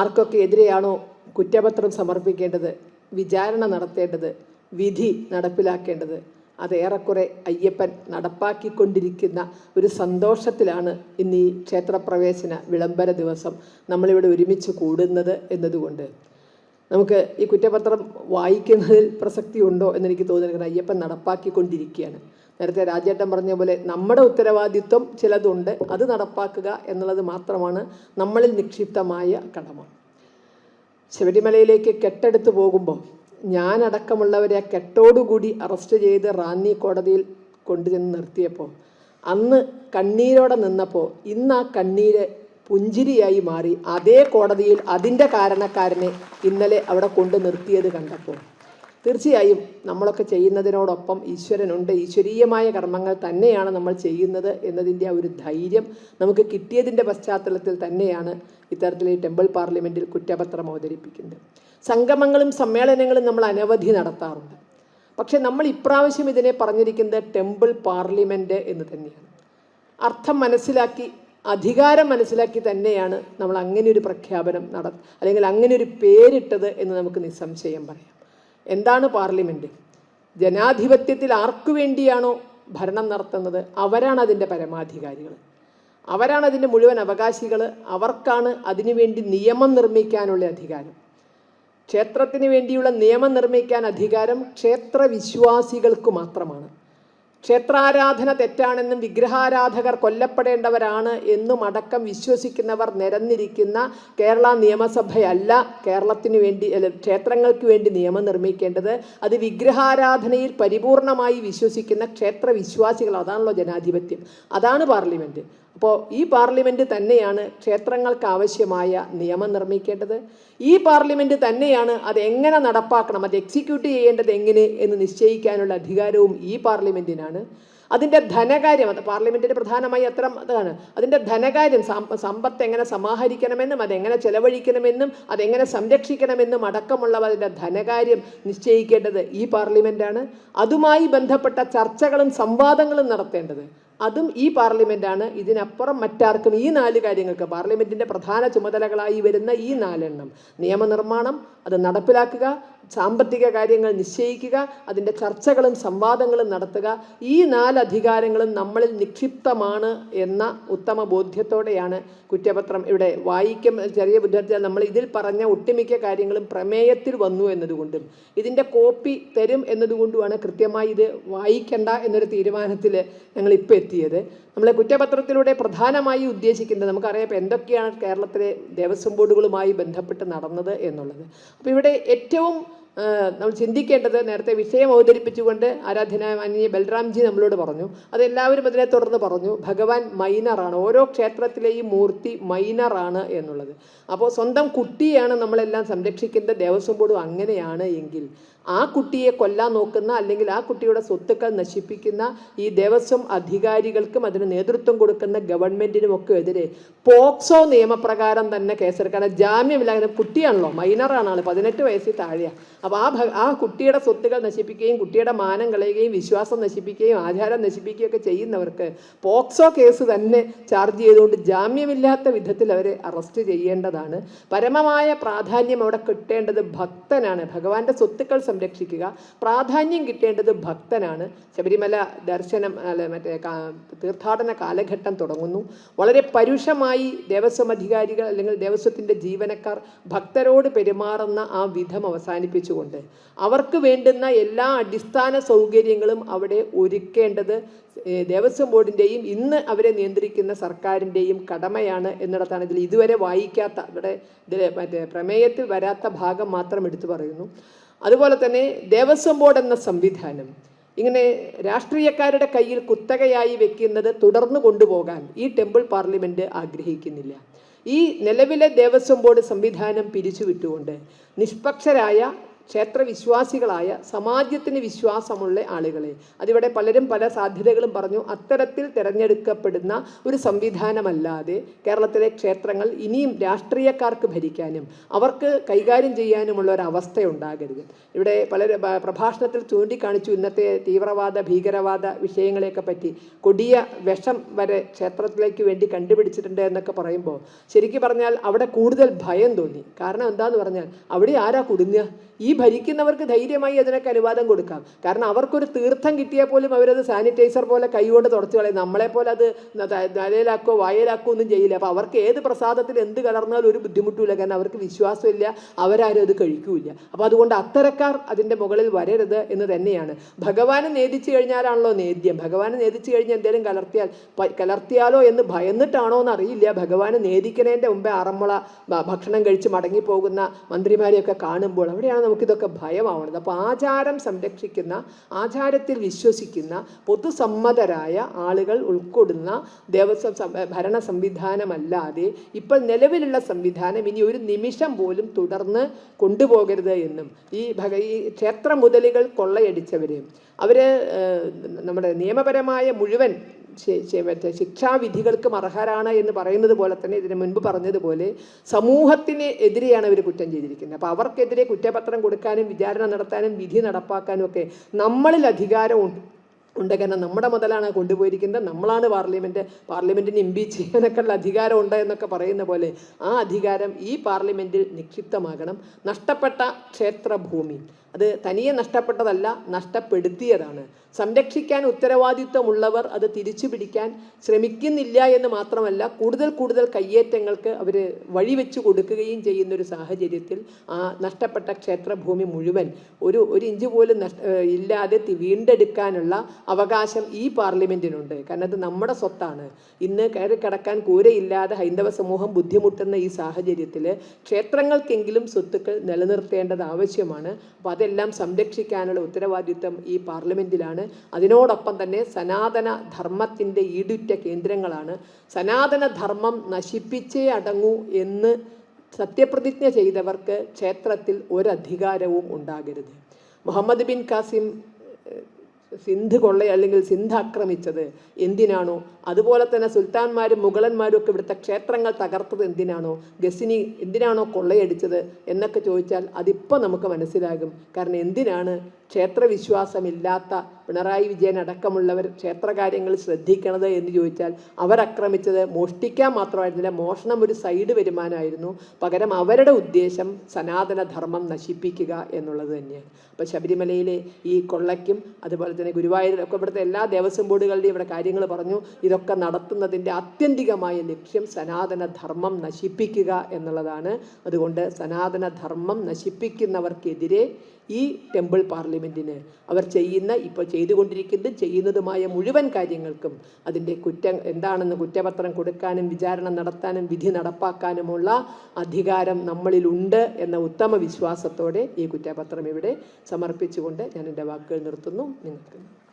ആർക്കൊക്കെ എതിരെയാണോ കുറ്റപത്രം സമർപ്പിക്കേണ്ടത് വിചാരണ നടത്തേണ്ടത് വിധി നടപ്പിലാക്കേണ്ടത് അതേറെക്കുറെ അയ്യപ്പൻ നടപ്പാക്കിക്കൊണ്ടിരിക്കുന്ന ഒരു സന്തോഷത്തിലാണ് ഇന്ന് ഈ ക്ഷേത്രപ്രവേശന വിളംബര ദിവസം നമ്മളിവിടെ ഒരുമിച്ച് കൂടുന്നത് എന്നതുകൊണ്ട്. നമുക്ക് ഈ കുറ്റപത്രം വായിക്കുന്നതിൽ പ്രസക്തി ഉണ്ടോ എന്നെനിക്ക് തോന്നുന്നത് അയ്യപ്പൻ നടപ്പാക്കിക്കൊണ്ടിരിക്കുകയാണ്. നേരത്തെ രാജേട്ടൻ പറഞ്ഞ പോലെ നമ്മുടെ ഉത്തരവാദിത്വം ചിലതുണ്ട് അത് നടപ്പാക്കുക എന്നുള്ളത് മാത്രമാണ് നമ്മളിൽ നിക്ഷിപ്തമായ കടമ. ശബരിമലയിലേക്ക് കെട്ടെടുത്ത് പോകുമ്പോൾ ഞാനടക്കമുള്ളവരെ കെട്ടോടുകൂടി അറസ്റ്റ് ചെയ്ത് റാന്നി കോടതിയിൽ കൊണ്ടുചെന്ന് നിർത്തിയപ്പോൾ അന്ന് കണ്ണീരോടെ നിന്നപ്പോൾ ഇന്ന് ആ കണ്ണീര് പുഞ്ചിരിയായി മാറി. അതേ കോടതിയിൽ അതിന്റെ കാരണക്കാരനെ ഇന്നലെ അവിടെ കൊണ്ടു നിർത്തിയത് കണ്ടപ്പോൾ തീർച്ചയായും നമ്മളൊക്കെ ചെയ്യുന്നതിനോടൊപ്പം ഈശ്വരനുണ്ട്. ഈശ്വരീയമായ കർമ്മങ്ങൾ തന്നെയാണ് നമ്മൾ ചെയ്യുന്നത് എന്നതിന്റെ ഒരു ധൈര്യം നമുക്ക് കിട്ടിയതിന്റെ പശ്ചാത്തലത്തിൽ തന്നെയാണ് ഇത്തരത്തിൽ ഈ ടെമ്പിൾ പാർലമെന്റിൽ കുറ്റപത്രം അവതരിപ്പിക്കുന്നത്. സംഗമങ്ങളും സമ്മേളനങ്ങളും നമ്മൾ അനവധി നടത്താറുണ്ട്. പക്ഷേ നമ്മൾ ഇപ്രാവശ്യം ഇതിനെ പറഞ്ഞിരിക്കുന്നത് ടെമ്പിൾ പാർലമെന്റ് എന്ന് തന്നെയാണ്. അർത്ഥം മനസ്സിലാക്കി അധികാരം മനസ്സിലാക്കി തന്നെയാണ് നമ്മൾ അങ്ങനെ ഒരു പ്രഖ്യാപനം നട അല്ലെങ്കിൽ അങ്ങനെ ഒരു പേരിട്ടത് എന്ന് നമുക്ക് നിസ്സംശയം പറയാം. എന്താണ് പാർലമെന്റ് ജനാധിപത്യത്തിൽ ആർക്കു വേണ്ടിയാണോ ഭരണം നടത്തുന്നത്? അവരാണ് അതിന്റെ പരമാധികാരികൾ അവരാണ് അതിന്റെ മുഴുവൻ അവകാശികൾ അവർക്കാണ് അതിനുവേണ്ടി നിയമം നിർമ്മിക്കാനുള്ള അധികാരം. ക്ഷേത്രത്തിന് വേണ്ടിയുള്ള നിയമം നിർമ്മിക്കാൻ അധികാരം ക്ഷേത്ര വിശ്വാസികൾക്ക് മാത്രമാണ്. ക്ഷേത്രാരാധന തെറ്റാണെന്നും വിഗ്രഹാരാധകർ കൊല്ലപ്പെടേണ്ടവരാണ് എന്നും അടക്കം വിശ്വസിക്കുന്നവർ നിരന്നിരിക്കുന്ന കേരള നിയമസഭയല്ല കേരളത്തിന് വേണ്ടി ക്ഷേത്രങ്ങൾക്ക് വേണ്ടി നിയമം നിർമ്മിക്കേണ്ടത്. അത് വിഗ്രഹാരാധനയിൽ പരിപൂർണമായി വിശ്വസിക്കുന്ന ക്ഷേത്ര വിശ്വാസികൾ അതാണല്ലോ ജനാധിപത്യം. അതാണ് പാർലമെന്റ് അപ്പോൾ ഈ പാർലമെന്റ് തന്നെയാണ് ക്ഷേത്രങ്ങൾക്ക് ആവശ്യമായ നിയമം നിർമ്മിക്കേണ്ടത്. ഈ പാർലമെന്റ് തന്നെയാണ് അത് എങ്ങനെ നടപ്പാക്കണം അത് എക്സിക്യൂട്ട് ചെയ്യേണ്ടത് എങ്ങനെ എന്ന് നിശ്ചയിക്കാനുള്ള അധികാരവും ഈ പാർലമെന്റിനാണ് അതിന്റെ ധനകാര്യം അത് പാർലമെന്റിന്റെ പ്രധാനമായി അത്ര അതാണ്. അതിന്റെ ധനകാര്യം സമ്പത്ത് എങ്ങനെ സമാഹരിക്കണമെന്നും അതെങ്ങനെ ചെലവഴിക്കണമെന്നും അതെങ്ങനെ സംരക്ഷിക്കണമെന്നും അടക്കമുള്ളവ അതിന്റെ ധനകാര്യം നിശ്ചയിക്കേണ്ടത് ഈ പാർലമെന്റാണ് അതുമായി ബന്ധപ്പെട്ട ചർച്ചകളും സംവാദങ്ങളും നടത്തേണ്ടത്. അതും ഈ പാർലമെന്റാണ് ഇതിനപ്പുറം മറ്റാർക്കും ഈ നാല് കാര്യങ്ങൾക്ക് പാർലമെന്റിന്റെ പ്രധാന ചുമതലകളായി വരുന്ന ഈ നാലെണ്ണം. നിയമനിർമ്മാണം അത് നടപ്പിലാക്കുക സാമ്പത്തിക കാര്യങ്ങൾ നിശ്ചയിക്കുക അതിന്റെ ചർച്ചകളും സംവാദങ്ങളും നടത്തുക ഈ നാല് അധികാരങ്ങളും നമ്മളിൽ നിക്ഷിപ്തമാണ് എന്ന ഉത്തമ ബോധ്യത്തോടെയാണ് കുറ്റപത്രം ഇവിടെ വായിക്കും. ചെറിയ ബുദ്ധിമുട്ട് നമ്മൾ ഇതിൽ പറഞ്ഞ ഒട്ടുമിക്ക കാര്യങ്ങളും പ്രമേയത്തിൽ വന്നു എന്നതുകൊണ്ടും ഇതിന്റെ കോപ്പി തരും എന്നതുകൊണ്ടുമാണ് കൃത്യമായി ഇത് വായിക്കണ്ട എന്നൊരു തീരുമാനത്തിൽ ഞങ്ങൾ ഇപ്പോൾ എത്തിയത്. നമ്മളെ കുറ്റപത്രത്തിലൂടെ പ്രധാനമായി ഉദ്ദേശിക്കുന്നത് നമുക്കറിയാം ഇപ്പോൾ എന്തൊക്കെയാണ് കേരളത്തിലെ ദേവസ്വം ബോർഡുകളുമായി ബന്ധപ്പെട്ട് നടന്നത് എന്നുള്ളത്. അപ്പോൾ ഇവിടെ ഏറ്റവും നമ്മൾ ചിന്തിക്കേണ്ടത് നേരത്തെ വിഷയം അവതരിപ്പിച്ചുകൊണ്ട് ആരാധനാമാന്യ ബൽറാംജി നമ്മളോട് പറഞ്ഞു. അതെല്ലാവരും അതിനെ തുടർന്ന് പറഞ്ഞു. ഭഗവാൻ മൈനറാണ്. ഓരോ ക്ഷേത്രത്തിലെയും മൂർത്തി മൈനറാണ് എന്നുള്ളത്. അപ്പോൾ സ്വന്തം കുട്ടിയാണ് നമ്മളെല്ലാം സംരക്ഷിക്കേണ്ടത്. ദേവസ്വം ബോർഡും അങ്ങനെയാണ് എങ്കിൽ ആ കുട്ടിയെ കൊല്ലാൻ നോക്കുന്ന അല്ലെങ്കിൽ ആ കുട്ടിയുടെ സ്വത്തുക്കൾ നശിപ്പിക്കുന്ന ഈ ദേവസ്വം അധികാരികൾക്കും അതിന് നേതൃത്വം കൊടുക്കുന്ന ഗവൺമെന്റിനും ഒക്കെ എതിരെ പോക്സോ നിയമപ്രകാരം തന്നെ കേസെടുക്കണം ജാമ്യമില്ല കുട്ടിയാണല്ലോ. മൈനറാണ് ആൾ പതിനെട്ട് വയസ്സിൽ താഴെയാണ് അപ്പോൾ ആ ആ കുട്ടിയുടെ സ്വത്തുകൾ നശിപ്പിക്കുകയും കുട്ടിയുടെ മാനം കളയുകയും വിശ്വാസം നശിപ്പിക്കുകയും ആചാരം നശിപ്പിക്കുകയും ഒക്കെ ചെയ്യുന്നവർക്ക് പോക്സോ കേസ് തന്നെ ചാർജ് ചെയ്തുകൊണ്ട് ജാമ്യമില്ലാത്ത വിധത്തിൽ അവരെ അറസ്റ്റ് ചെയ്യേണ്ടതാണ്. പരമമായ പ്രാധാന്യം അവിടെ കിട്ടേണ്ടത് ഭക്തനാണ്. ഭഗവാന്റെ സ്വത്തുക്കൾ സംരക്ഷിക്കുക. പ്രാധാന്യം കിട്ടേണ്ടത് ഭക്തനാണ്. ശബരിമല ദർശനം അല്ല മറ്റേ തീർത്ഥാടന കാലഘട്ടം തുടങ്ങുന്നു. വളരെ പരുഷമായി ദേവസ്വം അധികാരികൾ അല്ലെങ്കിൽ ദേവസ്വത്തിന്റെ ജീവനക്കാർ ഭക്തരോട് പെരുമാറുന്ന ആ വിധം അവസാനിപ്പിച്ചുകൊണ്ട് അവർക്ക് വേണ്ടുന്ന എല്ലാ അടിസ്ഥാന സൗകര്യങ്ങളും അവിടെ ഒരുക്കേണ്ടത് ദേവസ്വം ബോർഡിന്റെയും ഇന്ന് അവരെ നിയന്ത്രിക്കുന്ന സർക്കാരിന്റെയും കടമയാണ് എന്നിടത്താണ് ഇതിൽ ഇതുവരെ വായിക്കാത്ത ഇവിടെ ഇതിലെ മറ്റേ പ്രമേയത്തിൽ വരാത്ത ഭാഗം മാത്രം എടുത്തു പറയുന്നു. അതുപോലെ തന്നെ ദേവസ്വം ബോർഡ് എന്ന സംവിധാനം ഇങ്ങനെ രാഷ്ട്രീയക്കാരുടെ കയ്യിൽ കുത്തകയായി വെക്കുന്നത് തുടർന്നു കൊണ്ടുപോകാൻ ഈ ടെമ്പിൾ പാർലമെന്റ് ആഗ്രഹിക്കുന്നില്ല. ഈ നിലവിലെ ദേവസ്വം ബോർഡ് സംവിധാനം പിരിച്ചുവിട്ടുകൊണ്ട് നിഷ്പക്ഷരായ ക്ഷേത്ര വിശ്വാസികളായ സമാജത്തിന് വിശ്വാസമുള്ള ആളുകളെ. അതിവിടെ പലരും പല സാധ്യതകളും പറഞ്ഞു. അത്തരത്തിൽ തിരഞ്ഞെടുക്കപ്പെടുന്ന ഒരു സംവിധാനമല്ലാതെ കേരളത്തിലെ ക്ഷേത്രങ്ങൾ ഇനിയും രാഷ്ട്രീയക്കാർക്ക് ഭരിക്കാനും അവർക്ക് കൈകാര്യം ചെയ്യാനുമുള്ള ഒരു അവസ്ഥ ഉണ്ടാകരുത് ഇവിടെ പല പ്രഭാഷണത്തിൽ ചൂണ്ടിക്കാണിച്ചു ഇന്നത്തെ തീവ്രവാദ ഭീകരവാദ വിഷയങ്ങളെയൊക്കെ പറ്റി. കൊടിയ വിഷം വരെ ക്ഷേത്രത്തിലേക്ക് വേണ്ടി കണ്ടുപിടിച്ചിട്ടുണ്ട് എന്നൊക്കെ പറയുമ്പോൾ ശരിക്കും പറഞ്ഞാൽ അവിടെ കൂടുതൽ ഭയം തോന്നി. കാരണം എന്താന്ന് പറഞ്ഞാൽ അവിടെ ആരാ കുടുങ്ങുക? ഈ ഭരിക്കുന്നവർക്ക് ധൈര്യമായി അതിനൊക്കെ അനുവാദം കൊടുക്കാം. കാരണം അവർക്കൊരു തീർത്ഥം കിട്ടിയാൽ പോലും അവരത് സാനിറ്റൈസർ പോലെ കൈകൊണ്ട് തുടച്ചു കളയും. നമ്മളെ പോലെ അത് തലയിലാക്കോ വായലാക്കോ ഒന്നും ചെയ്യില്ല. അപ്പോൾ അവർക്ക് ഏത് പ്രസാദത്തിൽ എന്ത് കലർന്നാലും ഒരു ബുദ്ധിമുട്ടില്ല കാരണം അവർക്ക് വിശ്വാസമില്ല. അവരാരും അത് കഴിക്കൂല അപ്പോൾ അതുകൊണ്ട് അത്തരക്കാർ അതിന്റെ മുകളിൽ വരരുത് എന്ന് തന്നെയാണ്. ഭഗവാനെ നേദിച്ചു കഴിഞ്ഞാലാണല്ലോ നേദ്യം. ഭഗവാനെ നേദിച്ചു കഴിഞ്ഞാൽ എന്തേലും കലർത്തിയാൽ കലർത്തിയാലോ എന്ന് ഭയന്നിട്ടാണോ എന്ന് അറിയില്ല ഭഗവാനെ നേദിക്കുന്നതിന്റെ മുമ്പേ അറമുള ഭക്ഷണം കഴിച്ച് മടങ്ങിപ്പോകുന്ന മന്ത്രിമാരെയൊക്കെ കാണുമ്പോൾ അവിടെയാണ് നമുക്കിതൊക്കെ ഭയമാവണത്. അപ്പോൾ ആചാരം സംരക്ഷിക്കുന്ന ആചാരത്തിൽ വിശ്വസിക്കുന്ന പൊതുസമ്മതരായ ആളുകൾ ഉൾക്കൊള്ളുന്ന ദേവസ്വം ഭരണ സംവിധാനമല്ലാതെ ഇപ്പോൾ നിലവിലുള്ള സംവിധാനം ഇനി ഒരു നിമിഷം പോലും തുടർന്ന് കൊണ്ടുപോകരുത് എന്നും ഈ ഭഗ ഈ ക്ഷേത്ര മുതലുകൾ കൊള്ളയടിച്ചവരെയും അവർ നമ്മുടെ നിയമപരമായ മുഴുവൻ മറ്റേ ശിക്ഷാവിധികൾക്കും അർഹരാണ് എന്ന് പറയുന്നത് പോലെ തന്നെ ഇതിന് മുൻപ് പറഞ്ഞതുപോലെ സമൂഹത്തിന് എതിരെയാണ് അവർ കുറ്റം ചെയ്തിരിക്കുന്നത്. അപ്പോൾ അവർക്കെതിരെ കുറ്റപത്രം കൊടുക്കാനും വിചാരണ നടത്താനും വിധി നടപ്പാക്കാനും ഒക്കെ നമ്മളിൽ അധികാരം ഉണ്ട്. കാരണം നമ്മുടെ മുതലാണ് കൊണ്ടുപോയിരിക്കുന്നത്. നമ്മളാണ് പാർലമെന്റ് പാർലമെന്റിന് ഇമ്പീച്ച് ചെയ്യാനൊക്കെ ഉള്ള അധികാരം ഉണ്ട് എന്നൊക്കെ പറയുന്ന പോലെ ആ അധികാരം ഈ പാർലമെന്റിൽ നിക്ഷിപ്തമാകണം. നഷ്ടപ്പെട്ട ക്ഷേത്രഭൂമി അത് തനിയെ നഷ്ടപ്പെട്ടതല്ല നഷ്ടപ്പെടുത്തിയതാണ്. സംരക്ഷിക്കാൻ ഉത്തരവാദിത്വമുള്ളവർ അത് തിരിച്ചു പിടിക്കാൻ ശ്രമിക്കുന്നില്ല എന്ന് മാത്രമല്ല കൂടുതൽ കൂടുതൽ കയ്യേറ്റങ്ങൾക്ക് അവർ വഴിവെച്ചു കൊടുക്കുകയും ചെയ്യുന്ന ഒരു സാഹചര്യത്തിൽ ആ നഷ്ടപ്പെട്ട ക്ഷേത്രഭൂമി മുഴുവൻ ഒരു ഒരു ഇഞ്ച് പോലും ഇല്ലാതെ വീണ്ടെടുക്കാനുള്ള അവകാശം ഈ പാർലമെന്റിനുണ്ട് കാരണം അത് നമ്മുടെ സ്വത്താണ്. ഇന്ന് കയറി കിടക്കാൻ കൂരയില്ലാതെ ഹൈന്ദവ സമൂഹം ബുദ്ധിമുട്ടുന്ന ഈ സാഹചര്യത്തിൽ ക്ഷേത്രങ്ങൾക്കെങ്കിലും സ്വത്തുക്കൾ നിലനിർത്തേണ്ടത് ആവശ്യമാണ്. അപ്പോൾ അതെല്ലാം സംരക്ഷിക്കാനുള്ള ഉത്തരവാദിത്വം ഈ പാർലമെന്റിലാണ് അതിനോടൊപ്പം തന്നെ സനാതന ധർമ്മത്തിന്റെ ഈടുറ്റ കേന്ദ്രങ്ങളാണ്. സനാതന ധർമ്മം നശിപ്പിച്ചേ അടങ്ങൂ എന്ന് സത്യപ്രതിജ്ഞ ചെയ്തവർക്ക് ക്ഷേത്രത്തിൽ ഒരധികാരവും ഉണ്ടാകരുത്. മുഹമ്മദ് ബിൻ കാസിം സിന്ധ് കൊള്ള അല്ലെങ്കിൽ സിന്ധ് ആക്രമിച്ചത് എന്തിനാണോ? അതുപോലെ തന്നെ സുൽത്താൻമാരും മുഗളന്മാരും ഒക്കെ ഇവിടുത്തെ ക്ഷേത്രങ്ങൾ തകർത്തത് എന്തിനാണോ? ഗസിനി എന്തിനാണോ കൊള്ളയടിച്ചത് എന്നൊക്കെ ചോദിച്ചാൽ അതിപ്പോൾ നമുക്ക് മനസ്സിലാകും. കാരണം എന്തിനാണ് ക്ഷേത്രവിശ്വാസമില്ലാത്ത പിണറായി വിജയൻ അടക്കമുള്ളവർ ക്ഷേത്രകാര്യങ്ങൾ ശ്രദ്ധിക്കണത് എന്ന് ചോദിച്ചാൽ അവർ ആക്രമിച്ചത് മോഷ്ടിക്കാൻ മാത്രമായിരുന്നില്ല. മോഷണം ഒരു സൈഡ് വരുമാനമായിരുന്നു. പകരം അവരുടെ ഉദ്ദേശം സനാതനധർമ്മം നശിപ്പിക്കുക എന്നുള്ളത് തന്നെയാണ്. അപ്പോൾ ശബരിമലയിലെ ഈ കൊള്ളയ്ക്കും അതുപോലെ തന്നെ ഗുരുവായൂരിലൊക്കെ ഇവിടുത്തെ എല്ലാ ദേവസ്വം ബോർഡുകളുടെയും ഇവിടെ കാര്യങ്ങൾ പറഞ്ഞു. ഇതൊക്കെ നടത്തുന്നതിന്റെ ആത്യന്തികമായ ലക്ഷ്യം സനാതനധർമ്മം നശിപ്പിക്കുക എന്നുള്ളതാണ്. അതുകൊണ്ട് സനാതനധർമ്മം നശിപ്പിക്കുന്നവർക്കെതിരെ ഈ ടെമ്പിൾ പാർലമെന്റിന് അവർ ചെയ്യുന്ന ഇപ്പോൾ ചെയ്തുകൊണ്ടിരിക്കുന്നതും ചെയ്യുന്നതുമായ മുഴുവൻ കാര്യങ്ങൾക്കും അതിന്റെ കുറ്റം എന്താണെന്ന് കുറ്റപത്രം കൊടുക്കാനും വിചാരണ നടത്താനും വിധി നടപ്പാക്കാനുമുള്ള അധികാരം നമ്മളിലുണ്ട് എന്ന ഉത്തമ വിശ്വാസത്തോടെ ഈ കുറ്റപത്രം ഇവിടെ സമർപ്പിച്ചുകൊണ്ട് ഞാൻ എന്റെ വാക്കുകൾ നിർത്തുന്നു. നിങ്ങൾക്ക്